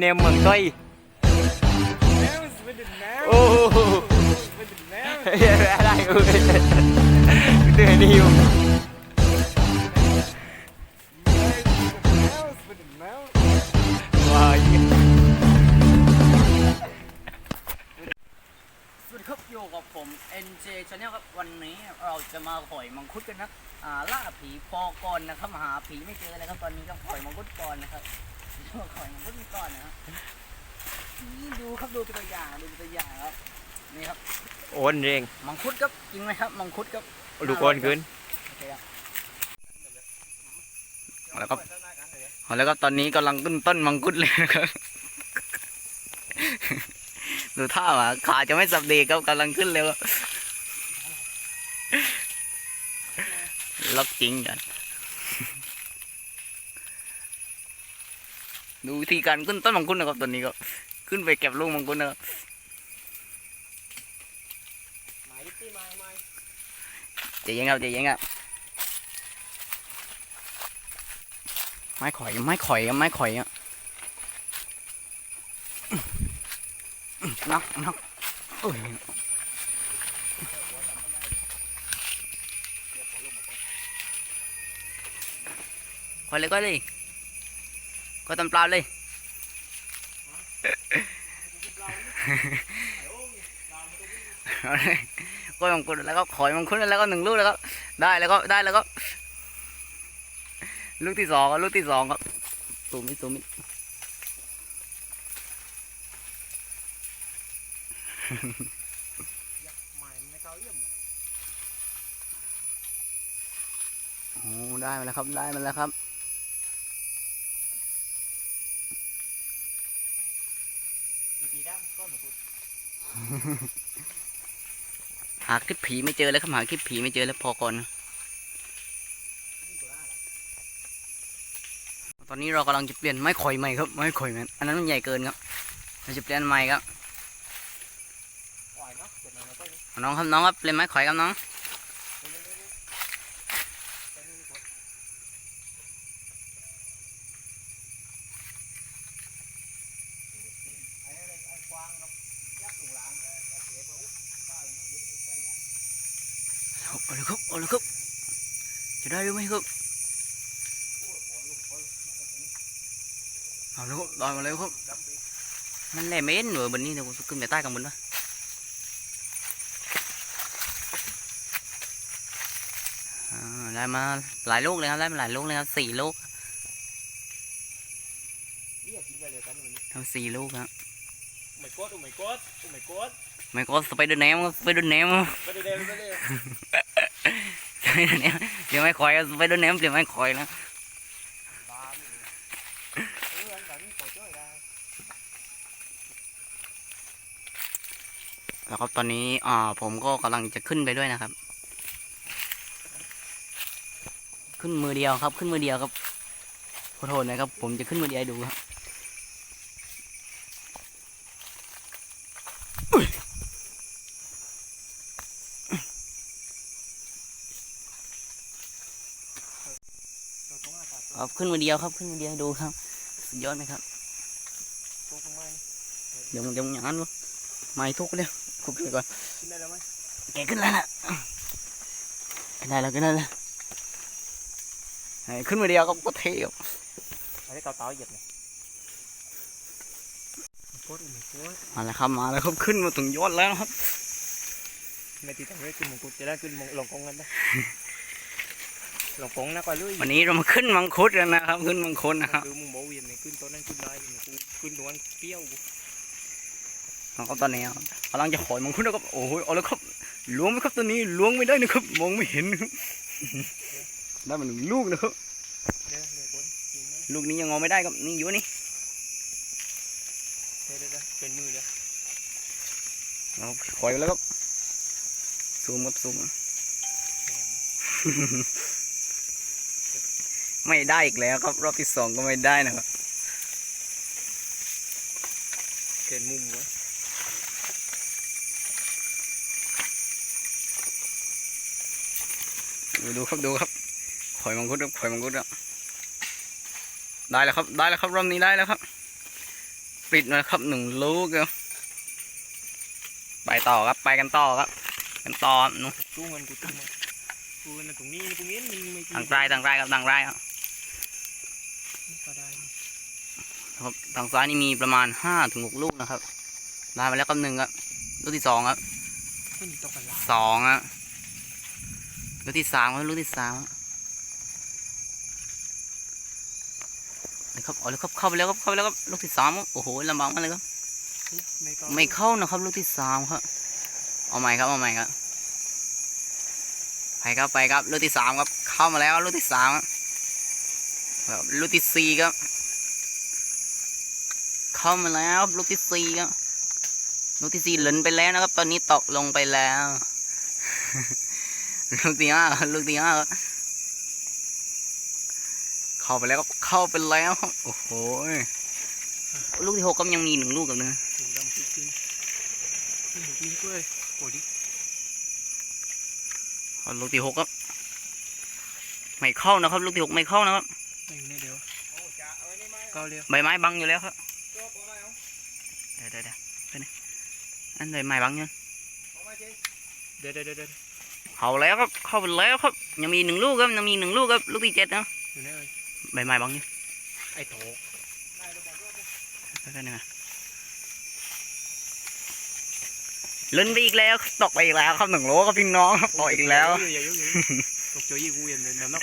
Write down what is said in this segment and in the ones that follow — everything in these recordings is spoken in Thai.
เนมเมืองต้อย Mouse with the mouse โอ้โห with the mouse อะไรกูเตือนนี่อยู่ mouse with the mouse ว้ายสวัสดีครับอยู่กับผม NJ Channel ครับวันนี้เราจะมาหอยมังคุดกันนะอ่าล่าผีปอก่อนนะครับหาผีไม่เจอเลยครับตอนนี้ก็หอยมังคุดก่อนนะครับ ดูหอยมังคุดก่อนนะครับนี่ดูครับดูเป็นตัวอย่างดูเป็นตัวอย่างครับนี่ครับโอนเร่งมังคุดครับจริงไหมครับมังคุดครับลูกโอนขึ้นโอเคครับเอาแล้วก็เอาแล้วก็ตอนนี้กำลังขึ้นต้นมังคุดเลยนะครับดูท่าอะขาจะไม่สับเดกครับกำลังขึ้นเร็วล็อกจริงจัน ดูวิธีการขึ้นต้นมังคุดนะครับตอนนี้ก็ขึ้นไปเก็บลูกมังคุดนะครับเจ๋งครับเจ๋งครับไม้ข่อยไม้ข่อยไม้ข่อยอะนักนักโอ้ยข่อยเลยก็เลย ก็ตำปลาเลยเอาเลยก็มังคุดแล้วก็ขอยมังคุดแล้วก็หนึ่งลูกแล้วก็ได้แล้วก็ได้แล้วก็ลูกที่สองก็ลูกที่สองก็ตูมิตูมิโอ้ได้มาแล้วครับได้มาแล้วครับ หาคลิปผีไม่เจอแล้วครับหาคลิปผีไม่เจอแล้วพอก่อนนะตอนนี้เรากำลังจะเปลี่ยนไม้ข่อยใหม่ครับไม้ข่อยมันอันนั้นมันใหญ่เกินครับเราจะเปลี่ยนใหม่ครับเอาน้องครับน้องครับเปลี่ยนไม้ข่อยครับน้อง เอาเลยครับเอาเลยครับ จะได้หรือไม่ครับ เอาเลยครับลอยมาเลยครับ มันแหลมเอ็นหน่วยบนนี้เดี๋ยวกูขึ้นไปใต้กันบนนะอ่าได้มาหลายลูกเลยครับ ได้มาหลายลูกเลยครับสี่ลูกทำสี่ลูกครับ Oh my god, oh my god, oh my god. ไม่ก็สไปเดอร์แนมสไปเดอร์แนมไปเร็วไปเร็วสไปเดอร์ แนมเดี๋ยวไม่คอยไปดอร์แนมเดี๋ยวไม่คอยนะแบบนี้ปล่อยช่วยได้แล้วครับตอนนี้อ่าผมก็กำลังจะขึ้นไปด้วยนะครับ ขึ้นมือเดียวครับ ขึ้นมือเดียวครับขอโทษนะครับ ผมจะขึ้นมือเดียวดูครับอุ๊ยครับ ขึ้นมือเดียวครับขึ้นมือเดียวให้ดูครับสุดยอดไหมครับตกลงมาเดี๋ยวมันจะอย่างนั้นวะไม่ทุกเลยคุกเลยก่อนขึ้นได้แล้วไหมแกขึ้นแล้วนะขึ้นได้แล้วขึ้นได้แล้วให้ขึ้นมาเดียวก็ก็เท่ครับอันนี้เต่าเต่าเหยียบเลยโคตรโอ้ my god มาแล้วครับมาแล้วครับขึ้นมาถึงยอดแล้วนะครับไม่ตีแต่ไม่ขึ้นมงกุฎจะได้ขึ้นมงลงกงกันไหมลงกงนะก่อนเลยวันนี้เรามาขึ้นมังคุดกันนะครับ ขึ้นมังคุดนะครับคือมึงบอกเวียนไหนขึ้นตัวนั้นขึ้นได้เนี่ยกูขึ้นตัวนั้นเปรี้ยวกูแล้วก็ตอนนี้ครับกำลังจะขอยมังคุดแล้วครับโอ้โหเอาแล้วครับล้วงไหมครับตัวนี้ล้วงไม่ได้นะครับมองไม่เห็นนะครับได้มาหนึ่งลูกนะครับเดี๋ยวเดี๋ยวคนจริงนะลูกนี้ยังงอไม่ได้ครับนี่อยู่นี่เดี๋ยวเดี๋ยวเดี๋ยวเป็นมือเดี๋ยวเราขอยไปแล้วครับซูมครับซูม ไม่ได้อีกแล้วครับ รอบที่สองก็ไม่ได้นะครับเกินมุมวะดูดูครับดูครับข่อยมังคุดครับข่อยมังคุดครับได้แล้วครับได้แล้วครับรอบนี้ได้แล้วครับปริดนะครับหนึ่งลูกครับไปต่อครับไปกันต่อครับ กันต่อครับนู่นตู้เงินกูตู้เงินกูเงินตรงนี้ตรงนี้มันไม่ทางใต้ทางใต้ครับทางใต้ครับ ก็ได้ครับทางซ้ายนี่มีประมาณห้าถึงหกลูกนะครับได้มาแล้วครับหนึ่งครับลูกที่สองครับไม่มีตกกันลาสองครับลูกที่สามครับลูกที่สามครับเอาเลยครับเข้าไปแล้วครับเข้าไปแล้วครับลูกที่สามครับโอ้โหลำบากมากเลยครับไม่ก็ไม่เข้านะครับ ลูกที่สามครับเอาใหม่ครับเอาใหม่ครับไปครับไปครับลูกที่สามครับเข้ามาแล้วครับลูกที่สามครับ ครับลูกที่สี่ครับ เข้ามาแล้วครับลูกที่สี่ครับลูกที่สี่หล่นไปแล้วนะครับ ตอนนี้ตกลงไปแล้ว ลูกที่ห้าครับลูกที่ห้าครับเข้าไปแล้วครับเข้าไปแล้วครับโอ้โหลูกที่หกก็ยังมีหนึ่งลูกกับนึงถุงดำกิ๊กกินนี่ถุงนี้ด้วยโอ้ดิเอาลูกที่หกครับ ไม่เข้านะครับ ลูกที่หกไม่เข้านะครับไม่อยู่ในเดียวเก้าเรียวใบไม้บังอยู่แล้วครับเดี๋ยวเดี๋ยวเดี๋ยวไปไหนอันใบไม้บังอยู่เดี๋ยวเดี๋ยวเดี๋ยวเดี๋ยวเข้าแล้วครับเข้าไปแล้วครับยังมีหนึ่งลูกครับยังมีหนึ่งลูกครับลูกที่เจ็ดนะอยู่ไหนเอ่ยใบไม้บังอยู่ไอ้โถไปไหนมาลุ้นไปอีกแล้วตกไปอีกแล้วครับหนึ่งโลครับพี่น้องครับตกอีกแล้วอย่ายุ่งอย่ายุ่งตกเจอยี่กูเย็นเลยน้ำหนัก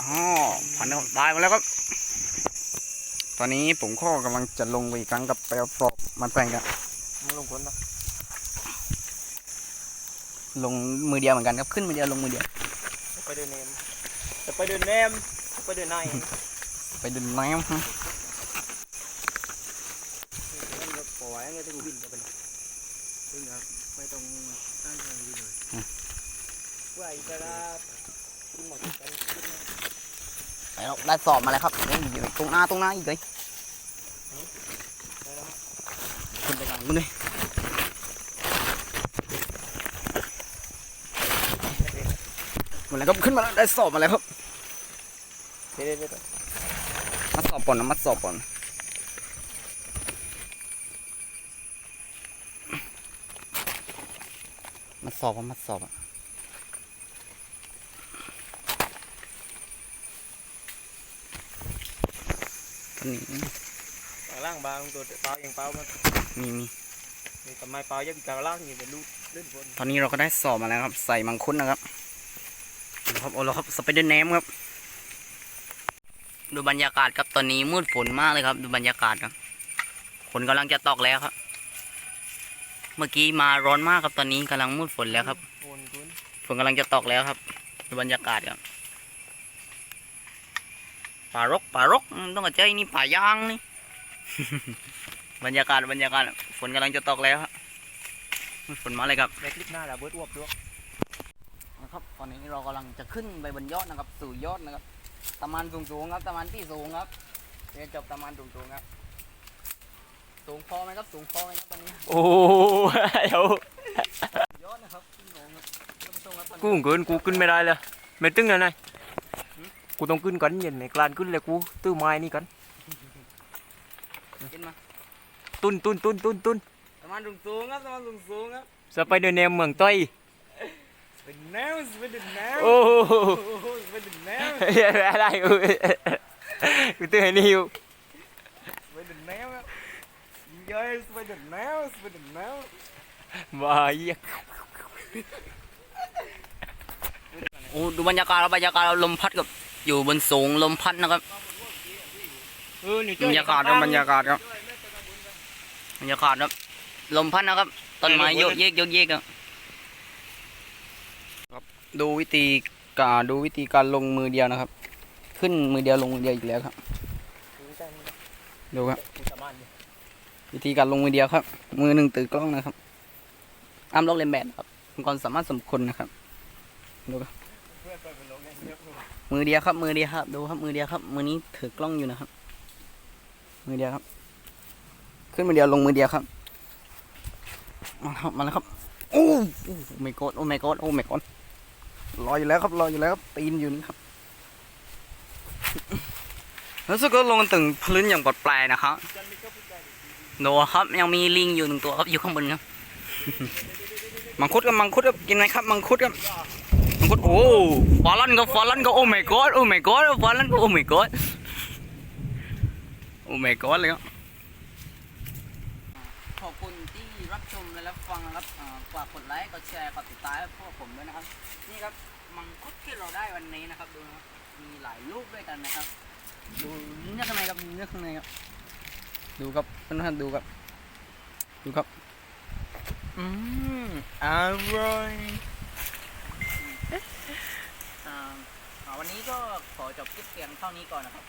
อ๋อพันธุ์ได้มาแล้วครับ ตอนนี้ผมก็กำลังจะลงไปอีกครั้งกับไปเอาปลอกมันแปลงกันมึงลงคนปะลงมือเดียวเหมือนกันครับขึ้นมือเดียวลงมือเดียว ไปเดินเนมจะไปเดินเนมไปเดินไหนไปดึงน้ำฮะปล่อยไงที่กูบินจะเป็นซึ่งครับไม่ต้องตั้งใจดีเลยไหวจะได้กินหมดกันไป แล้วได้สอบมาแล้วครับเอ้ยอยู่ตรงหน้าตรงหน้าอีกเลยขึ้นไปกันมึงเลยหมดแล้วครับขึ้นมาแล้วได้สอบมาแล้วครับเดี๋ยวเดี๋ยวมาสอบก่อนนะมาสอบก่อนมาสอบอะมาสอบอะ ตอนนี้ล่างบางตัวเปล่าอย่างเปล่ามันมีมีมีทำไมเปล่ายังกลางล่างอยู่เป็นลูกเล่นบนตอนนี้เราก็ได้สอบมาแล้วครับ ใส่มังคุดนะครับครับโอ้แล้วครับสไปเดอร์แนมครับ ดูบรรยากาศครับตอนนี้มืดฝนมากเลยครับ ดูบรรยากาศครับฝนกำลังจะตกแล้วครับ เมื่อกี้มาร้อนมากครับตอนนี้กำลังมืดฝนแล้วครับโอนคุณฝนกำลังจะตกแล้วครับ ดูบรรยากาศครับ ป่ารกป่ารกอืมต้องกระเจยนี่ป่ายางนี่ บรรยากาศบรรยากาศฝนกำลังจะตกแล้วครับมืดฝนมาเลยครับในคลิปหน้าเราเบิร์ดอ้วบด้วยนะครับตอนนี้เรากำลังจะขึ้นไปบนยอดนะครับ สู่ยอดนะครับตะมันสูงๆครับตะมันที่สูงครับเรียนจบตะมันสูงๆครับ สูงพอไหมครับสูงพอไหมครับตอนนี้โอ้เดี๋ยวยอดนะครับขึ้นลงครับท่านผู้ชมครับตอนกูนี้เกินกูขึ้นไม่ได้เลยไม่ตึงเลยนาย กูต้องขึ้นกันเย็นไม่กลานขึ้นเลยกูตื้อไม้นี่กันขึ้นมาตุ้นตุ้นตุ้นตุ้นตุ้นตะมันสูงๆครับตะมันสูงๆครับสไปเดอร์แนมเมืองต้อยเป็นแนวเป็นแนวโอ้โหเป็นแนวอะไรกูกูตื้อให้นิวเป็นแนวยิงเยอะเป็นแนวเป็นแนวว้าเหี้ยโอ้ดูบรรยากาศแล้วบรรยากาศเราลมพัดกับ อยู่บนสูงลมพัดนะครับเออนี่บรรยากาศครับบรรยากาศครับบรรยากาศครับ ลมพัดนะครับต้นไม้โยกเยกโยกเยกครับครับดูวิธีการดูวิธีการลงมือเดียวนะครับ ขึ้นมือเดียวลงมือเดียวอีกแล้วครับดูครับ วิธีการลงมือเดียวครับ มือหนึ่งถือกล้องนะครับอ้ามล็อกเลนแบนครับเป็นความสามารถสมคนนะครับดูครับ มือเดียวครับ มือเดียวครับ ดูครับ มือเดียวครับ มือนี้ถือกล้องอยู่นะครับ มือเดียวครับ ขึ้นมือเดียวลงมือเดียวครับ มาแล้วครับ มาแล้วครับโอ้โอ้ไม่กดโอ้ไม่กดโอ้ไม่กดรอยอยู่แล้วครับรอยอยู่แล้วครับ ตีนอยู่นี่ครับรู้สึกก็ลงถึงพื้นอย่างปลอดภัยนะครับโนครับยังมีลิงอยู่หนึ่งตัวครับอยู่ข้างบนครับ มังคุดกับมังคุดครับกินไหมครับ มังคุดครับ มังคุดโอ้ฟาลันก็ฟาลันก็โอ้ my god โอ้ my god ฟาลันก็โอ้ my god โอ้ my god เลยครับขอบคุณที่รับชมและรับฟังนะครับฝากกดไลค์ กดแชร์ กดติดตามพวกผมด้วยนะครับ นี่ครับมังคุดที่เราได้วันนี้นะครับดูนะครับ มีหลายลูกด้วยกันนะครับ ดูเนื้อข้างในครับเนื้อข้างในครับ ดูครับเพื่อนๆดูครับ ดูครับ อืมอร่อย อ่าวันนี้ก็ขอจบคลิปเพียงเท่านี้ก่อนนะครับ